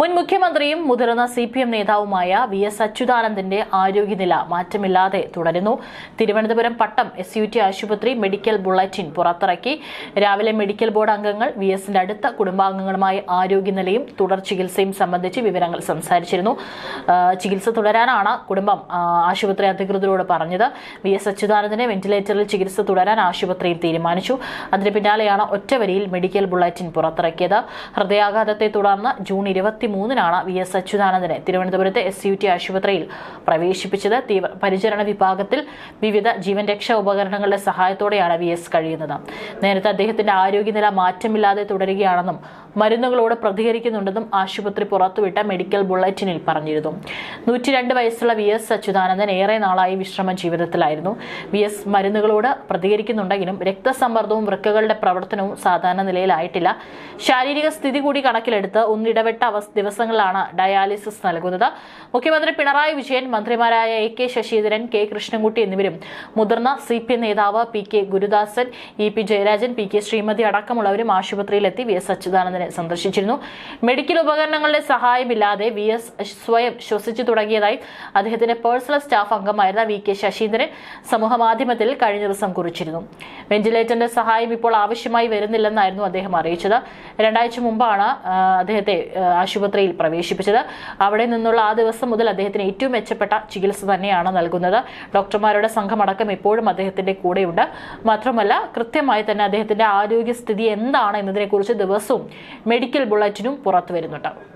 മുൻ മുഖ്യമന്ത്രിയും മുതിർന്ന സി പി എം നേതാവുമായ വി എസ് അച്യുതാനന്ദന്റെ ആരോഗ്യനില മാറ്റമില്ലാതെ തുടരുന്നു. Thiruvananthapuram Pattom S U T ആശുപത്രി മെഡിക്കൽ ബുള്ളറ്റിൻ പുറത്തിറക്കി. രാവിലെ മെഡിക്കൽ ബോർഡ് അംഗങ്ങൾ വി എസിന്റെ അടുത്ത കുടുംബാംഗങ്ങളുമായി ആരോഗ്യനിലയും തുടർ ചികിത്സയും സംബന്ധിച്ച് വിവരങ്ങൾ സംസാരിച്ചിരുന്നു. ചികിത്സ തുടരാനാണ് കുടുംബം ആശുപത്രി അധികൃതരോട് പറഞ്ഞത്. വി എസ് അച്യുതാനന്ദനെ വെന്റിലേറ്ററിൽ ചികിത്സ തുടരാൻ ആശുപത്രിയിൽ തീരുമാനിച്ചു. അതിന് പിന്നാലെയാണ് ഒറ്റവരിയിൽ മെഡിക്കൽ ബുള്ളറ്റിൻ പുറത്തിറക്കിയത്. ഹൃദയാഘാതത്തെ തുടർന്ന് ജൂൺ ഇരുപത്തിമൂന്നിനാണ് വി എസ് അച്യുതാനന്ദനെ തിരുവനന്തപുരത്തെ എസ് യു ടി ആശുപത്രിയിൽ പ്രവേശിപ്പിച്ചത്. പരിചരണ വിഭാഗത്തിൽ വിവിധ ജീവൻ രക്ഷാ ഉപകരണങ്ങളുടെ സഹായത്തോടെയാണ് വി എസ് കഴിയുന്നത്. നേരത്തെ അദ്ദേഹത്തിന്റെ ആരോഗ്യനില മാറ്റമില്ലാതെ തുടരുകയാണെന്നും മരുന്നുകളോട് പ്രതികരിക്കുന്നുണ്ടെന്നും ആശുപത്രി പുറത്തുവിട്ട മെഡിക്കൽ ബുള്ളറ്റിനിൽ പറഞ്ഞിരുന്നു. നൂറ്റിരണ്ട് വയസ്സുള്ള വി എസ് അച്യുതാനന്ദൻ ഏറെ നാളായി വിശ്രമ ജീവിതത്തിലായിരുന്നു. വി എസ് മരുന്നുകളോട് പ്രതികരിക്കുന്നുണ്ടെങ്കിലും രക്തസമ്മർദ്ദവും വൃക്കകളുടെ പ്രവർത്തനവും സാധാരണ നിലയിലായിട്ടില്ല. ശാരീരിക സ്ഥിതി കൂടി കണക്കിലെടുത്ത് ഒന്നിടവിട്ട ദിവസങ്ങളിലാണ് ഡയാലിസിസ് നൽകുന്നത്. മുഖ്യമന്ത്രി പിണറായി വിജയൻ മന്ത്രിമാരായ A K Saseendran K Krishnankutty എന്നിവരും മുതിർന്ന സി പി നേതാവ് P K Gurudasan E P Jayarajan P K Sreemathi അടക്കമുള്ളവരും ആശുപത്രിയിലെത്തി വി എസ് അച്യുതാനന്ദനെ സന്ദർശിച്ചിരുന്നു. മെഡിക്കൽ ഉപകരണങ്ങളുടെ സഹായമില്ലാതെ വി എസ് സ്വയം ശ്വസിച്ചു തുടങ്ങിയതായി അദ്ദേഹത്തിന്റെ പേഴ്സണൽ സ്റ്റാഫ് അംഗമായിരുന്ന വി കെ ശശീന്ദ്രൻ സമൂഹമാധ്യമത്തിൽ കഴിഞ്ഞ ദിവസം കുറിച്ചിരുന്നു. വെന്റിലേറ്ററിന്റെ സഹായം ഇപ്പോൾ ആവശ്യമായി വരുന്നില്ലെന്നായിരുന്നു അദ്ദേഹം അറിയിച്ചത്. രണ്ടാഴ്ച മുമ്പാണ് അദ്ദേഹത്തെ ആശുപത്രിയിൽ പ്രവേശിപ്പിച്ചത്. അവിടെ നിന്നുള്ള ആ ദിവസം മുതൽ അദ്ദേഹത്തിന് ഏറ്റവും മെച്ചപ്പെട്ട ചികിത്സ തന്നെയാണ് നൽകുന്നത്. ഡോക്ടർമാരുടെ സംഘമടക്കം എപ്പോഴും അദ്ദേഹത്തിന്റെ കൂടെയുണ്ട്. മാത്രമല്ല കൃത്യമായി തന്നെ അദ്ദേഹത്തിന്റെ ആരോഗ്യസ്ഥിതി എന്താണ് എന്നതിനെക്കുറിച്ച് ദിവസവും മെഡിക്കൽ ബുള്ളറ്റിനും പുറത്തു വരുന്നുണ്ട്.